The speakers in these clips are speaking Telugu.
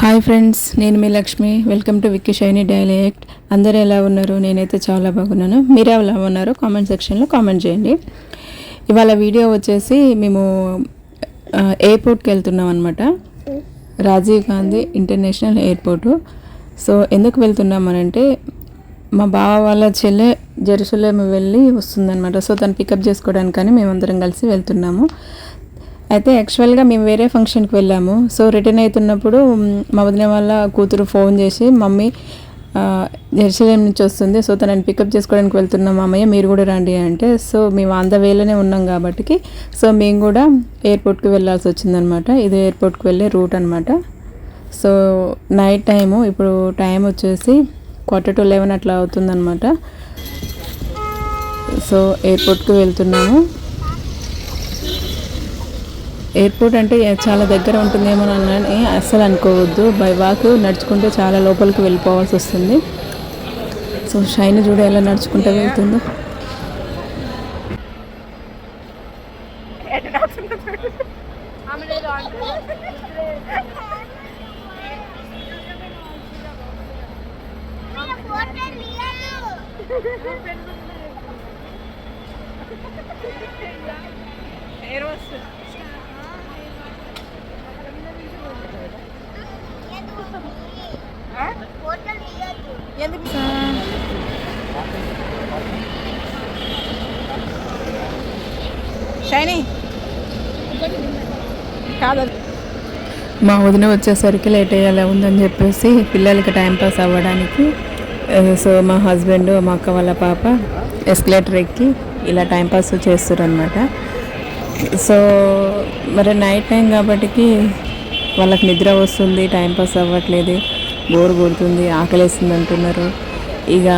హాయ్ ఫ్రెండ్స్ నేను మీ Lakshmi. Welcome to Vicky Shiny daily act అందరూ ఎలా ఉన్నారు? నేనైతే చాలా బాగున్నాను. మీరు ఎలా ఉన్నారు? కామెంట్ సెక్షన్లో కామెంట్ చేయండి. ఇవాళ వీడియో వచ్చేసి మేము ఎయిర్పోర్ట్కి వెళ్తున్నాం అనమాట Rajiv Gandhi international airport so ఎందుకు వెళ్తున్నామనంటే మా బావ వాళ్ళ చెల్లె జెరూసలేం వెళ్ళి వస్తుందన్నమాట. సో తను పికప్ చేసుకోవడానికని మేమందరం కలిసి వెళ్తున్నాము. అయితే యాక్చువల్గా మేము వేరే ఫంక్షన్కి వెళ్ళాము. సో రిటర్న్ అవుతున్నప్పుడు మా వదిన వాళ్ళ కూతురు ఫోన్ చేసి మమ్మీ జెరూసలేం నుంచి వస్తుంది. సో తనని పికప్ చేసుకోవడానికి వెళ్తున్నాం మామయ్య మీరు కూడా రండి అంటే సో మేము అంద వేలోనే ఉన్నాం కాబట్టి సో మేము కూడా ఎయిర్పోర్ట్కి వెళ్ళాల్సి వచ్చిందనమాట. ఇది ఎయిర్పోర్ట్కి వెళ్ళే రూట్ అనమాట. సో నైట్ టైము ఇప్పుడు టైం వచ్చేసి క్వార్టర్ టు లెవెన్ అట్లా అవుతుందన్నమాట సో ఎయిర్పోర్ట్కి వెళ్తున్నాము. ఎయిర్పోర్ట్ అంటే చాలా దగ్గర ఉంటుందేమో అని అస్సలు అనుకోవద్దు. బై వాక్ నడుచుకుంటే చాలా లోపలికి వెళ్ళిపోవాల్సి వస్తుంది. సో షైన్ చూడ ఎలా నడుచుకుంటూ వెళ్తుందో. షైనీ. కాదు. మా వదిన వచ్చేసరికి లేట్ అయ్యేలా ఉందని చెప్పేసి పిల్లలకి టైం పాస్ అవ్వడానికి సో మా హస్బెండ్ మా అక్క వాళ్ళ పాప ఎస్కలేటర్ ఎక్కి ఇలా టైం పాస్ సో మరి నైట్ టైం కాబట్టికి వాళ్ళకి నిద్ర వస్తుంది టైం పాస్ అవ్వట్లేదు. బోర్ కొడుతుంది ఆకలేస్తుంది అంటున్నారు. ఇక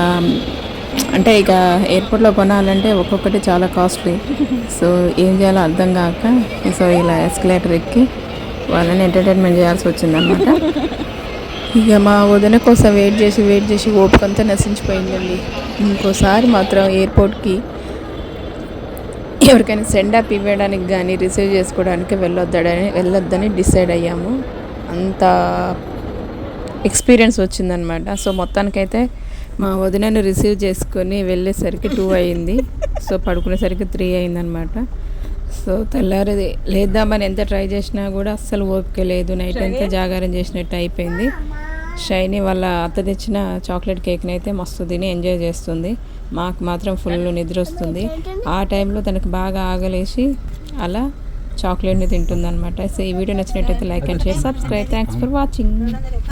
అంటే ఇక ఎయిర్పోర్ట్లో కొనాలంటే ఒక్కొక్కటి చాలా కాస్ట్లీ. సో ఏం చేయాలో అర్థం కాక సో ఇలా ఎస్కలేటర్ ఎక్కి వాళ్ళని ఎంటర్టైన్మెంట్ చేయాల్సి వచ్చిందన్నమాట. ఇక మా వదిన కోసం వెయిట్ చేసి వెయిట్ చేసి ఓపిక అంతా నశించిపోయిందండి. ఇంకోసారి మాత్రం ఎయిర్పోర్ట్కి ఎవరికైనా సెండ్ అప్ ఇవ్వడానికి కానీ రిసీవ్ చేసుకోవడానికి వెళ్ళొద్దని వెళ్ళొద్దని డిసైడ్ అయ్యాము. అంత ఎక్స్పీరియన్స్ వచ్చిందనమాట. సో మొత్తానికైతే మా వదినను రిసీవ్ చేసుకొని వెళ్ళేసరికి టూ అయింది సో పడుకునేసరికి త్రీ అయిందనమాట సో తెల్లారి లేద్దామని ఎంత ట్రై చేసినా కూడా అస్సలు ఓపిక లేదు. నైట్ అంతా జాగారం చేసినట్టు అయిపోయింది. షైనీ వాళ్ళ అత్త తెచ్చిన చాక్లెట్ కేక్ని అయితే మస్తు తిని ఎంజాయ్ చేస్తుంది. మాకు మాత్రం ఫుల్ నిద్ర వస్తుంది. ఆ టైంలో తనకు బాగా ఆగలేసి అలా చాక్లెట్ని తింటుంది అనమాట సో ఈ వీడియో నచ్చినట్టయితే like and share subscribe. Thanks for watching